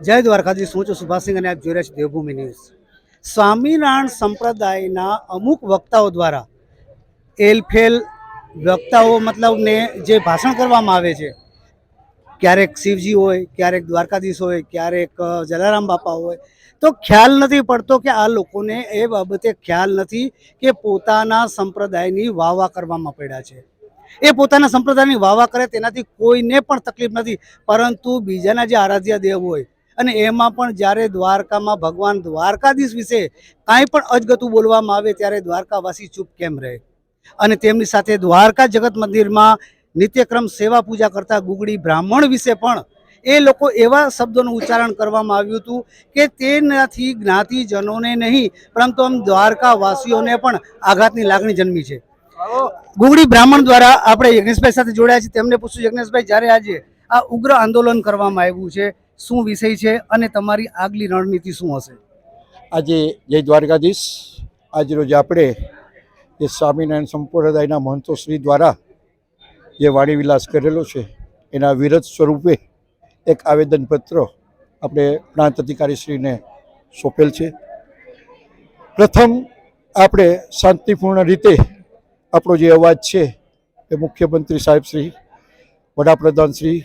જય દ્વારકાધીશ, હું છું સુભાષસિંહ અને આપ જોઈ રહ્યા છો દેવભૂમિ ન્યૂઝ. સ્વામિનારાયણ સંપ્રદાયના અમુક વક્તાઓ દ્વારા એલફેલ વક્તાઓ મતલબને જે ભાષણ કરવામાં આવે છે, ક્યારેક શિવજી હોય, ક્યારેક દ્વારકાધીશ હોય, ક્યારેક જલારામ બાપા હોય, તો ખ્યાલ નથી પડતો કે આ લોકોને એ બાબતે ખ્યાલ નથી કે પોતાના સંપ્રદાયની વાવા કરવામાં પડ્યા છે. એ પોતાના સંપ્રદાયની વાહવા કરે તેનાથી કોઈને પણ તકલીફ નથી, પરંતુ બીજાના જે આરાધ્ય દેવ હોય અને એમાં પણ જ્યારે દ્વારકામાં ભગવાન દ્વારકાધીશ વિશે કાંઈ પણ અજગતું બોલવામાં આવે ત્યારે દ્વારકાવાસી ચૂપ કેમ રહે? અને તેમની સાથે દ્વારકા જગત મંદિરમાં નિત્યક્રમ સેવા પૂજા કરતા ગુગડી બ્રાહ્મણ વિશે પણ એ લોકો એવા શબ્દોનું ઉચ્ચારણ કરવામાં આવ્યું હતું કે તેનાથી જ્ઞાતિજનોને નહીં પરંતુ આમ દ્વારકાવાસીઓને પણ આઘાતની લાગણી જન્મી છે. ગુગડી બ્રાહ્મણ દ્વારા આપણે યજ્ઞેશભાઈ સાથે જોડાયા છે તેમને પૂછ્યું યજ્ઞેશભાઈ જ્યારે આજે આ ઉગ્ર આંદોલન કરવામાં આવ્યું છે શું વિષય છે અને તમારી આગલી રણનીતિ શું હશે? આજે જય દ્વારકાધીશ. આજરોજ આપણે એ સ્વામિનારાયણ સંપ્રદાયના મહંતો શ્રી દ્વારા જે વાણીવિલાસ કરેલો છે, એના વિરોધ સ્વરૂપે એક આવેદનપત્ર આપણે પ્રાંત અધિકારીશ્રીને સોંપેલ છે. પ્રથમ આપણે શાંતિપૂર્ણ રીતે આપણો જે અવાજ છે, એ મુખ્યમંત્રી સાહેબ શ્રી, વડાપ્રધાન શ્રી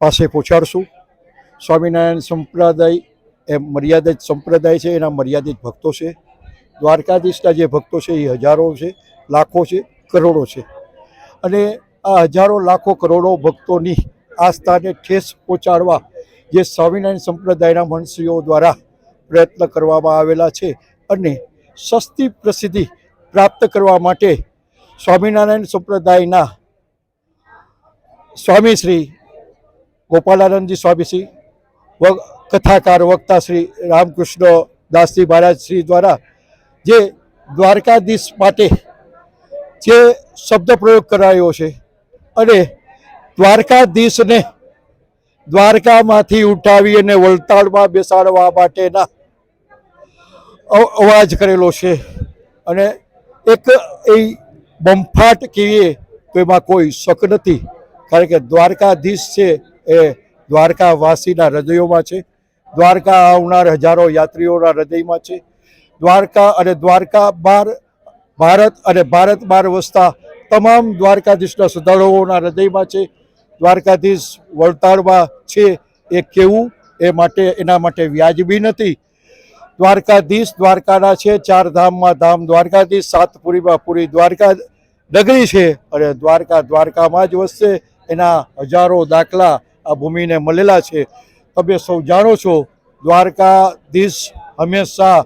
પાસે પહોંચાડશું. સ્વામિનારાયણ સંપ્રદાય એ મર્યાદિત સંપ્રદાય છે, એના મર્યાદિત ભક્તો છે. દ્વારકાધીશના જે ભક્તો છે એ હજારો છે, લાખો છે, કરોડો છે. અને આ હજારો, લાખો, કરોડો ભક્તોની આસ્થાને ઠેસ પહોંચાડવા જે સ્વામિનારાયણ સંપ્રદાયના મનસીઓ દ્વારા પ્રયત્ન કરવામાં આવેલા છે અને સસ્તી પ્રસિદ્ધિ પ્રાપ્ત કરવા માટે સ્વામિનારાયણ સંપ્રદાયના સ્વામી શ્રી ગોપાલાનંદજી સ્વામી શ્રી વ- કથાકાર, વક્તા શ્રી રામકૃષ્ણ દાસજી મહારાજ શ્રી દ્વારા જે દ્વારકાધીશ માટે જે શબ્દ પ્રયોગ કરાયો છે અને દ્વારકાધીશને દ્વારકામાંથી ઉઠાવી અને વલતાડમાં બેસાડવા માટેના અવાજ કરેલો છે અને એક એ બમ્ફાટ કહીએ તો એમાં કોઈ શક નથી. કારણ કે દ્વારકાધીશ છે એ દ્વારકાવાસીના હૃદયોમાં છે. દ્વારકા આવનાર હજારો યાત્રીઓના હૃદયમાં છે. દ્વારકા અને દ્વારકા બાર, ભારત અને ભારત બહાર વસતા તમામ દ્વારકાધીશના શ્રદ્ધાળુઓના હૃદયમાં છે. દ્વારકાધીશ વળતાળમાં છે એ કેવું? એ માટે, એના માટે વ્યાજબી નથી. દ્વારકાધીશ દ્વારકાના છે, ચાર ધામમાં ધામ દ્વારકાધીશ સાતપુરીમાં પૂરી દ્વારકા નગરી છે અને દ્વારકા દ્વારકામાં જ વસશે. એના હજારો દાખલા ભૂમિને મળેલા છે. તમે સૌ જાણો છો, દ્વારકાધીશ હંમેશા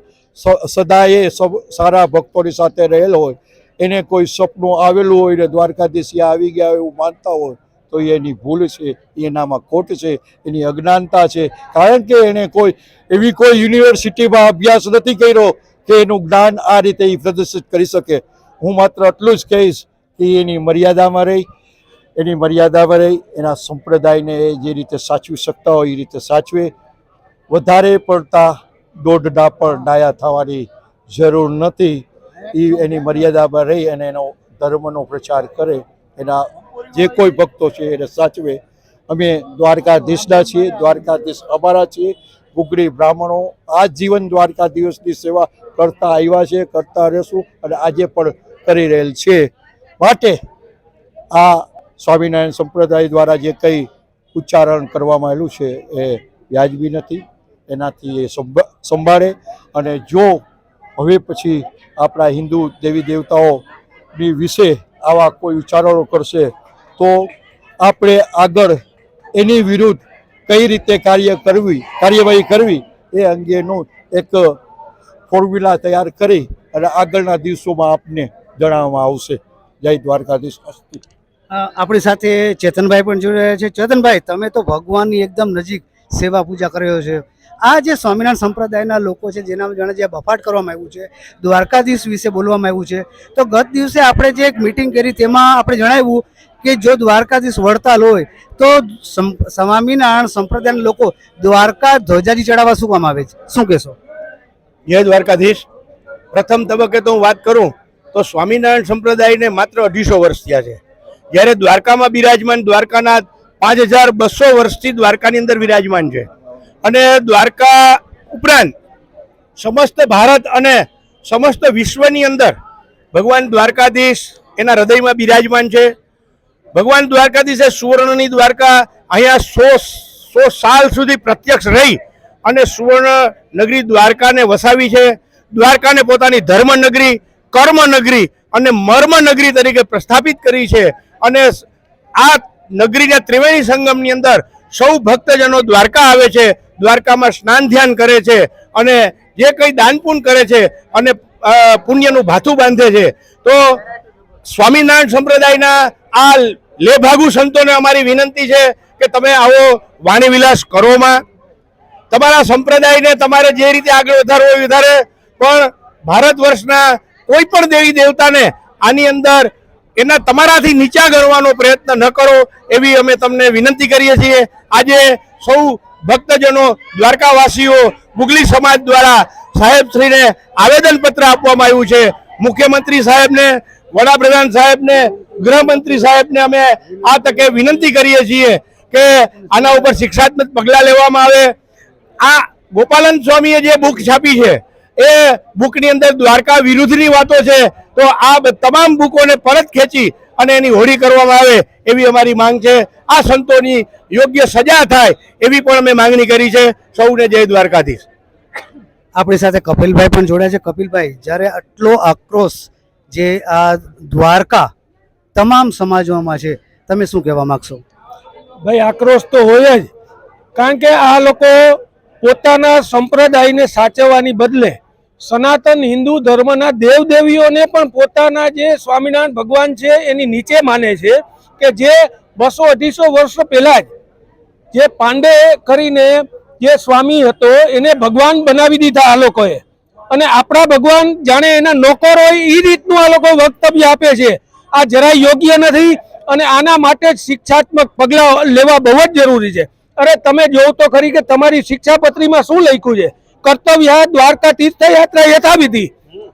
સદાયે સારા ભક્તોની સાથે રહેલ હોય. એને કોઈ સપનું આવેલું હોય ને દ્વારકાધીશ આવી ગયા એવું માનતા હોય, તો એની ભૂલ છે એનામાં ખોટ છે, એની અજ્ઞાનતા છે. કારણ કે એણે કોઈ, એવી કોઈ યુનિવર્સિટીમાં અભ્યાસ નથી કર્યો કે એનું જ્ઞાન આ રીતે એ પ્રદર્શિત કરી શકે. હું માત્ર એટલું જ કહીશ કે એની મર્યાદામાં રહી. એની મર્યાદામાં રહી એના સંપ્રદાયને જે રીતે સાચવી શકતા હોય એ રીતે સાચવે. વધારે પડતા દોઢના પણ ડાયા થવાની જરૂર નથી. એ એની મર્યાદામાં રહી અને એનો ધર્મનો પ્રચાર કરે. એના જે કોઈ ભક્તો છે એને સાચવે. અમે દ્વારકાધીશના છીએ. દ્વારકાધીશ અમારા છીએ. ગુગરી બ્રાહ્મણો આ જીવન દ્વારકા દિવસની સેવા કરતા આવ્યા છે, કરતા રહેશું અને આજે પણ કરી રહેલ છે. માટે આ સ્વામિનારાયણ સંપ્રદાય દ્વારા જે કંઈ ઉચ્ચારણ કરવામાં આવેલું છે એ વ્યાજબી નથી, એનાથી એ સંભ- સંભાળે અને જો હવે પછી આપણા હિન્દુ દેવી દેવતાઓની વિશે આવા કોઈ ઉચ્ચારણો કરશે, તો આપણે આગળ એની વિરુદ્ધ કઈ રીતે કાર્ય કરવી, કાર્યવાહી કરવી એ અંગેનું એક ફોર્મ્યુલા તૈયાર કરી અને આગળના દિવસોમાં આપને જણાવવામાં આવશે. જય દ્વારકાધીશ અસ્તુ. આપણી સાથે ચેતનભાઈ પણ જોઈ રહ્યા છે. ચેતનભાઈ, તમે તો ભગવાનની એકદમ નજીક સેવા પૂજા કર્યો છે. આ જે સ્વામિનારાયણ સંપ્રદાયના લોકો છે, જેના જાણે જે બફાટ કરવામાં આવ્યું છે, દ્વારકાધીશ વિશે બોલવામાં આવ્યું છે, તો ગત દિવસે આપણે જે એક મિટિંગ કરી તેમાં આપણે જણાવ્યું કે જો દ્વારકાધીશ વડતાલ હોય, તો સ્વામિનારાયણ સંપ્રદાયના લોકો દ્વારકા ધ્વજાજી ચડાવવા શું કામ આવે છે? શું કહેશો? જય દ્વારકાધીશ. પ્રથમ તબક્કે તો હું વાત કરું, તો સ્વામિનારાયણ સંપ્રદાયને માત્ર અઢીસો વર્ષ થયા છે. જ્યારે દ્વારકામાં બિરાજમાન, દ્વારકાના પાંચ હજાર બસો વર્ષથી દ્વારકાની અંદર બિરાજમાન છે. અને દ્વારકા ઉપરાંત સમસ્ત ભારત અને સમસ્ત વિશ્વની અંદર ભગવાન દ્વારકાધીશ એના હૃદયમાં બિરાજમાન છે. ભગવાન દ્વારકાધીશે સુવર્ણની દ્વારકા અહીંયા સો સો સાલ સુધી પ્રત્યક્ષ રહી અને સુવર્ણ નગરી દ્વારકાને વસાવી છે. દ્વારકાને પોતાની ધર્મ નગરી કર્મ નગરી અને મર્મ નગરી તરીકે પ્રસ્થાપિત કરી છે. અને આ નગરીના ત્રિવેણી સંગમની અંદર સૌ ભક્તજનો દ્વારકા આવે છે, દ્વારકામાં સ્નાન ધ્યાન કરે છે અને જે કંઈ દાનપુન કરે છે અને પુણ્યનું ભાથું બાંધે છે. તો સ્વામિનારાયણ સંપ્રદાયના આ લેભાગુ સંતોને અમારી વિનંતી છે કે તમે આવો વાણી વિલાસ કરોમાં તમારા સંપ્રદાયને તમારે જે રીતે આગળ વધારવો વધારે, પણ ભારત વર્ષના કોઈ પણ દેવી દેવતાને આની અંદર એના તમારાથી નીચા ગણવાનો પ્રયત્ન ન કરો એવી અમે તમને વિનંતી કરીએ છીએ. આજે સૌ ભક્તજનો, દ્વારકાવાસીઓ, મુગલી સમાજ દ્વારા સાહેબશ્રીને આવેદનપત્ર આપવામાં આવ્યું છે. મુખ્યમંત્રી સાહેબને, વડાપ્રધાન સાહેબને, ગૃહમંત્રી સાહેબને અમે આ તકે વિનંતી કરીએ છીએ કે આના ઉપર શિક્ષાત્મક પગલાં લેવામાં આવે. આ ગોપાલન સ્વામીએ જે બુક છાપી છે એ બુકની અંદર દ્વારકા વિરુદ્ધની વાતો છે તો આ તમામ બુકોને પરત ખેંચી અને એની હોળી કરવામાં આવે એવી અમારી માંગ છે. આ સંતોની યોગ્ય સજા થાય એવી પણ અમે માંગણી કરી છે. સૌને જય દ્વારકાધીશ. આપણી સાથે કપિલભાઈ પણ જોડાયા છે. કપિલભાઈ જ્યારે આટલો આક્રોશ જે આ દ્વારકા તમામ સમાજોમાં છે તમે શું કહેવા માંગશો? ભાઈ આક્રોશ તો હોય જ કારણ કે આ લોકો પોતાના સંપ્રદાયને સાચવવાની બદલે સનાતન હિન્દુ ધર્મના દેવદેવીઓને પણ પોતાના જે સ્વામિનારાયણ ભગવાન છે એની નીચે માને છે કે જે બસો અઢીસો વર્ષ પહેલા જ જે પાંડે કરીને જે સ્વામી હતો એને ભગવાન બનાવી દીધા આ લોકોએ. અને આપણા ભગવાન જાણે એના નોકર હોય એ રીતનું આ લોકો વક્તવ્ય આપે છે. આ જરાય યોગ્ય નથી અને આના માટે જ શિક્ષાત્મક પગલાં લેવા બહુ જ જરૂરી છે. અરે તમે જોવ તો ખરી કે તમારી શિક્ષાપત્રીમાં શું લખ્યું છે? કર્તવ્ય દ્વારકા તીર્થયાત્રા યથાવિધિ.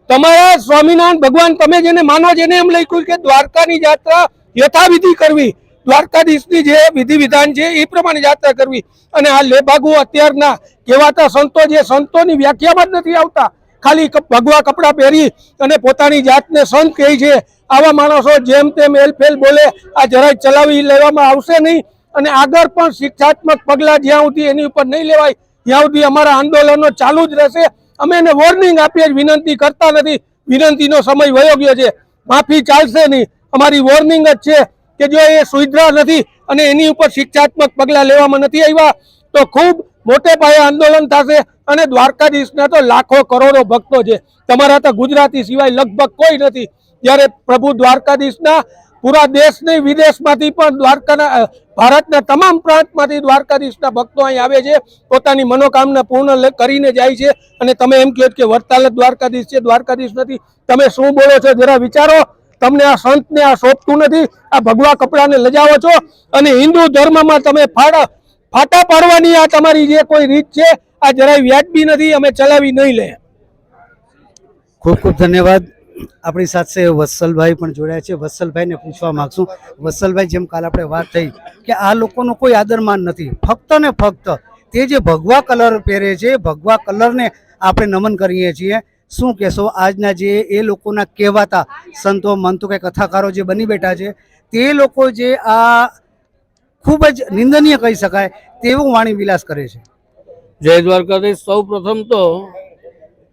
તમારા સ્વામિનારાયણ ભગવાન, તમે જેને માનો જેને એમ લખ્યું કે દ્વારકાની યાત્રા યથાવિધિ કરવી. દ્વારકાધીશની જે વિધિ વિધાન છે એ પ્રમાણે યાત્રા કરવી. અને આ લેભાગુ અત્યારના કહેવાતા સંતો જે સંતોની વ્યાખ્યામાં જ નથી આવતા. ખાલી ભગવા કપડાં પહેરી અને પોતાની જાતને સંત કહે છે. આવા માણસો જેમ તેમ એલફેલ બોલે, આ જરાય ચલાવી લેવામાં આવશે નહીં. અને આગળ પણ શિક્ષાત્મક પગલાં જ્યાં સુધી એની ઉપર નહીં લેવાય ત્યાં સુધી અમારા આંદોલનો ચાલુ જ રહેશે. અમે એને વોર્નિંગ આપીએ વિનંતી કરતા નથી. વિનંતીનો સમય વયો ગયો છે. માફી ચાલશે નહીં. અમારી વોર્નિંગ જ છે કે જો એ સુવિધા નથી અને એની ઉપર શિક્ષાત્મક પગલાં લેવામાં નથી આવ્યા, તો ખૂબ મોટે પાયે આંદોલન થશે અને દ્વારકાધીશના તો લાખો કરોડો ભક્તો છે. તમારા તો ગુજરાતી સિવાય લગભગ કોઈ નથી. જ્યારે પ્રભુ દ્વારકાધીશના પૂરા દેશ નહીં વિદેશમાંથી પણ દ્વારકાના ભારતના તમામ પ્રાંતમાંથી દ્વારકાધીશના ભક્તો અહીં આવે છે, પોતાની મનોકામના પૂર્ણ કરીને જાય છે. અને તમે એમ કહો કે વડતાલ દ્વારકાધીશ છે, દ્વારકાધીશ નથી. તમે શું બોલો છો જરા વિચારો. તમને આ સંતને આ શોભતું નથી. આ ભગવા કપડાને લજાવો છો. અને હિન્દુ ધર્મમાં તમે ફાડા, ફાટા પાડવાની આ તમારી જે કોઈ રીત છે, આ જરાય વ્યાજબી નથી. અમે ચલાવી નહીં લે. ખૂબ ખૂબ ધન્યવાદ. આપણી સાથે વત્સલભાઈ પણ જોડાયા છે. વત્સલભાઈને પૂછવા માંગશું. વત્સલભાઈ, જેમ કાલ આપણે વાત થઈ કે આ લોકોનો કોઈ આદરમાન નથી. ફક્ત ને ફક્ત તે જે ભગવા કલર પહેરે છે, ભગવા કલરને આપણે નમન કરીએ છીએ. શું કહેશો? આજના જે એ લોકોના કહેવાતા સંતો, મંતો કે કથાકારો જે બની બેઠા છે, તે લોકો જે આ ખૂબ જ નિંદનીય કહી શકાય તેવું વાણી વિલાસ કરે છે. જય દ્વારકાધીશ. સૌ પ્રથમ તો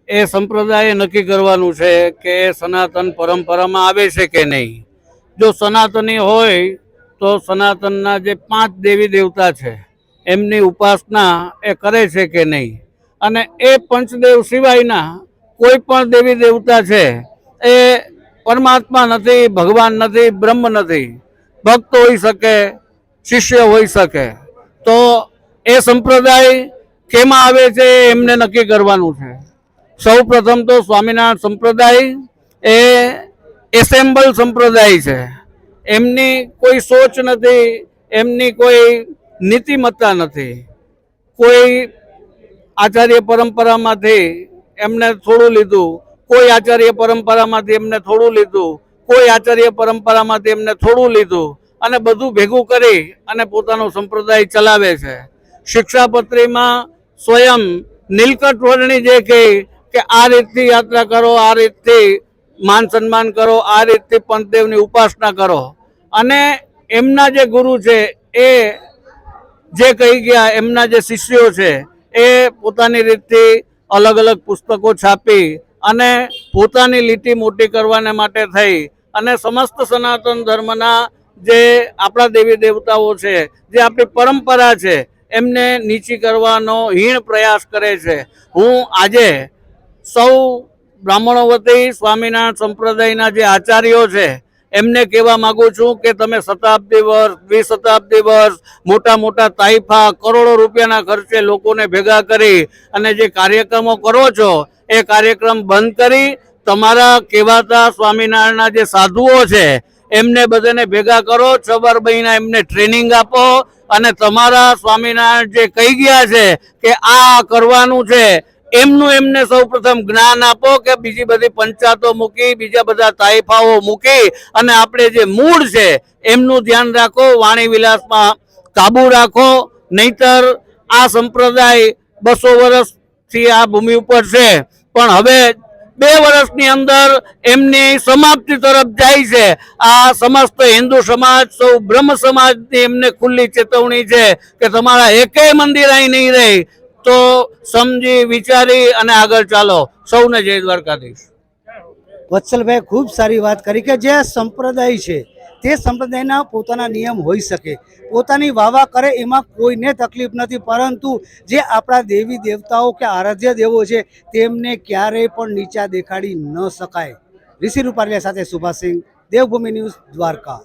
એ સંપ્રદાય નક્કી કરવાનું છે કે સનાતન પરંપરામાં આવે છે કે નહીં. જો સનાતની હોય તો સનાતનના જે પાંચ દેવી દેવતા છે, એમની ઉપાસના એ કરે છે કે નહીં? અને એ પંચદેવ સિવાયના કોઈ પણ દેવી દેવતા છે, એ પરમાત્મા નથી, ભગવાન નથી, બ્રહ્મ નથી, ભક્ત હોઈ શકે, શિષ્ય હોઈ શકે, તો એ સંપ્રદાય કેમાં આવે છે એમને નક્કી કરવાનું છે. સૌ પ્રથમ તો સ્વામિનારાયણ સંપ્રદાય એ એસેમ્બલ સંપ્રદાય છે. એમની કોઈ સોચ નથી, એમની કોઈ નીતિમત્તા નથી. કોઈ આચાર્ય પરંપરામાંથી એમને થોડું લીધું, કોઈ આચાર્ય પરંપરામાંથી એમને થોડું લીધું, કોઈ આચાર્ય પરંપરામાંથી એમને થોડું લીધું અને બધું ભેગું કરી અને પોતાનો સંપ્રદાય ચલાવે છે. શિક્ષાપત્રીમાં સ્વયં નીલકંઠ વર્ણી જે કહે કે આ રીતથી યાત્રા કરો, આ રીતથી માન સન્માન કરો, આ રીતથી પંતદેવની ઉપાસના કરો. અને એમના જે ગુરુ છે, એ જે કહી ગયા, એમના જે શિષ્યો છે, એ પોતાની રીતથી અલગ અલગ પુસ્તકો છાપી અને પોતાની લીટી મોટી કરવાને માટે થઈ અને સમસ્ત સનાતન ધર્મના જે આપણા દેવી દેવતાઓ છે, જે આપણી પરંપરા છે, એમને નીચી કરવાનો હીણ પ્રયાસ કરે છે. હું આજે સૌ બ્રાહ્મણો વતી સ્વામિનારાયણ સંપ્રદાયના જે આચાર્યો છે, એમને કહેવા માગું છું કે તમે શતાબ્દી વર્ષ, દ્વિશતાબ્દી વર્ષ, મોટા મોટા તાઇફા, કરોડો રૂપિયાના ખર્ચે લોકોને ભેગા કરી અને જે કાર્યક્રમો કરો છો, એ કાર્યક્રમ બંધ કરી તમારા કહેવાતા સ્વામિનારાયણના જે સાધુઓ છે, એમને બધાને ભેગા કરો, છ મહિના એમને ટ્રેનિંગ આપો અને તમારા સ્વામિનારાયણ જે કહી ગયા છે કે આ કરવાનું છે એમનું એમને સૌપ્રથમ જ્ઞાન આપો કે બીજી બધી પંચાયતો મૂકી, બીજા બધા તાઇફાઓ મૂકી અને આપણે જે મૂળ છે એમનું ધ્યાન રાખો, વાણી વિલાસમાં કાબુ રાખો. નહીતર આ સંપ્રદાય બસો વર્ષથી આ ભૂમિ ઉપર છે. પણ હવે બે વર્ષની અંદર એમની સમાપ્તિ તરફ જાય છે. આ સમસ્ત હિન્દુ સમાજ, સૌ બ્રહ્મ સમાજની એમને ખુલ્લી ચેતવણી છે કે તમારા એકેય મંદિર અહીં નહીં રહે. તો સમજી, વિચારી અને આગળ ચાલો. સૌને જય દ્વારકાધીશ. વત્સલભાઈ, ખૂબ સારી વાત કરી કે જે સંપ્રદાય છે, તે સંપ્રદાયના પોતાના નિયમ હોઈ શકે. પોતાની વાવા કરે એમાં કોઈને તકલીફ નથી, પરંતુ જે આપણા દેવી દેવતાઓ કે આરાધ્ય દેવો છે, તેમને ક્યારેય પણ નીચા દેખાડી ન શકાય. ઋષિ રૂપાલિયા સાથે સુભાષસિંહ, દેવભૂમિ ન્યૂઝ દ્વારકા.